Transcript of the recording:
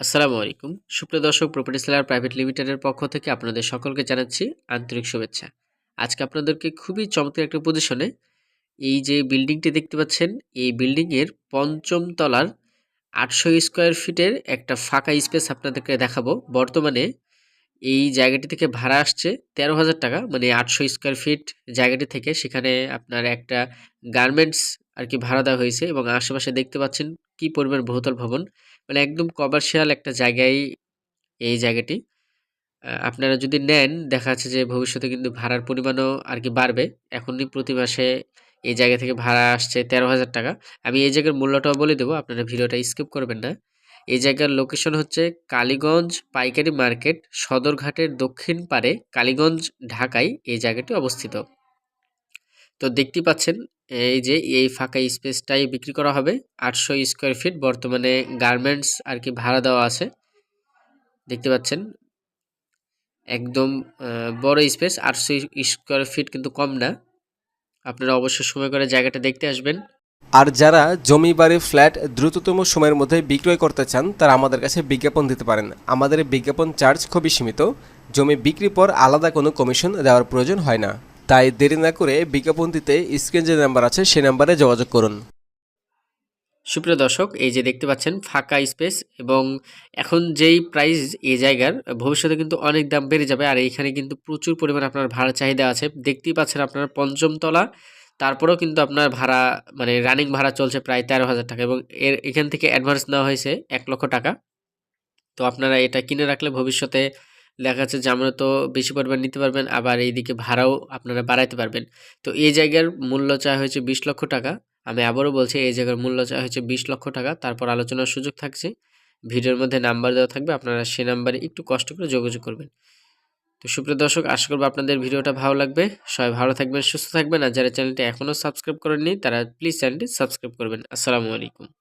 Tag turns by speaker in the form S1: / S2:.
S1: আসসালামু আলাইকুম। সুপ্রিয় দর্শক প্রপার্টি সেলার প্রাইভেট লিমিটেডের পক্ষ থেকে আপনাদের সকলকে জানাচ্ছি আন্তরিক শুভেচ্ছা। আজকে আপনাদেরকে খুবই চমৎকার একটা পজিশনে এই যে বিল্ডিংটি দেখতে পাচ্ছেন, এই বিল্ডিংয়ের পঞ্চম তলার আটশো স্কোয়ার ফিটের একটা ফাঁকা স্পেস আপনাদেরকে দেখাবো। বর্তমানে এই জায়গাটি থেকে ভাড়া আসছে তেরো হাজার টাকা মানে আটশো স্কোয়ার ফিট জায়গাটি থেকে। সেখানে আপনার একটা গার্মেন্টস আর কি ভাড়া দেওয়া হয়েছে এবং আশেপাশে দেখতে পাচ্ছেন কি পরিমাণ বহুতল ভবন। মানে একদম কমার্শিয়াল একটা জায়গায় এই জায়গাটি। আপনারা যদি নেন, দেখা যাচ্ছে যে ভবিষ্যতে কিন্তু ভাড়ার পরিমাণও আর কি বাড়বে। এখনই প্রতি মাসে এই জায়গা থেকে ভাড়া আসছে তেরো হাজার টাকা। আমি এই জায়গার মূল্যটাও বলে দেবো, আপনারা ভিডিওটা স্কিপ করবেন না। এই জায়গার লোকেশন হচ্ছে কালীগঞ্জ পাইকারি মার্কেট সদরঘাটের দক্ষিণ পারে কালীগঞ্জ, ঢাকায় এই জায়গাটি অবস্থিত। তো দেখতে পাচ্ছেন, এই যে এই ফাঁকা স্পেসটাই বিক্রি করা হবে। আটশো স্কোয়ার ফিট বর্তমানে গার্মেন্টস আর কি ভাড়া দেওয়া আছে। দেখতে পাচ্ছেন, একদম বড় স্পেস আটশো স্কোয়ার ফিট কিন্তু কম না। আপনারা অবশ্যই সময় করে জায়গাটা দেখতে আসবেন।
S2: আর যারা জমি বাড়ি ফ্ল্যাট দ্রুততম সময়ের মধ্যে বিক্রয় করতে চান, তারা আমাদের কাছে বিজ্ঞাপন দিতে পারেন। আমাদের বিজ্ঞাপন চার্জ খুবই সীমিত। জমি বিক্রির পর আলাদা কোনো কমিশন দেওয়ার প্রয়োজন হয় না। তাই দেরি না করে বিজ্ঞাপন দিতে স্ক্রিন যে নাম্বার আছে সেই নাম্বারে যোগাযোগ করুন।
S1: সুপ্রিয় দর্শক, এই যে দেখতে পাচ্ছেন, ফাঁকা স্পেস এবং এখন যেই প্রাইস এই জায়গার, ভবিষ্যতে কিন্তু অনেক দাম বেড়ে যাবে আর এইখানে কিন্তু প্রচুর পরিমাণ আপনার ভাড়া চাহিদা আছে। দেখতেই পাচ্ছেন আপনার পঞ্চম তলা, তারপরেও কিন্তু আপনার ভাড়া মানে রানিং ভাড়া চলছে প্রায় তেরো হাজার টাকা এবং এর, এখান থেকে অ্যাডভান্স নেওয়া হয়েছে এক লক্ষ টাকা। তো আপনারা এটা কিনে রাখলে ভবিষ্যতে যাচ্ছে যে আমরা তো বেশি পরিমাণ নিতে পারবেন, আবার এইদিকে ভাড়াও আপনারা বাড়াইতে পারবেন। তো এই জায়গার মূল্য চা হয়েছে বিশ লক্ষ টাকা। আমি আবারও বলছি, এই জায়গার মূল্য চা হয়েছে বিশ লক্ষ টাকা। তারপর আলোচনার সুযোগ থাকছে। ভিডিওর মধ্যে নাম্বার দেওয়া থাকবে, আপনারা সে নাম্বারে একটু কষ্ট করে যোগাযোগ করবেন। তো সুপ্রিয় দর্শক, আশা করব আপনাদের ভিডিওটা ভালো লাগবে। সবাই ভালো থাকবেন, সুস্থ থাকবেন। আর যারা চ্যানেলটি এখনও সাবস্ক্রাইব করেননি, তারা প্লিজ চ্যানেলটি সাবস্ক্রাইব করবেন। আসসালামু আলাইকুম।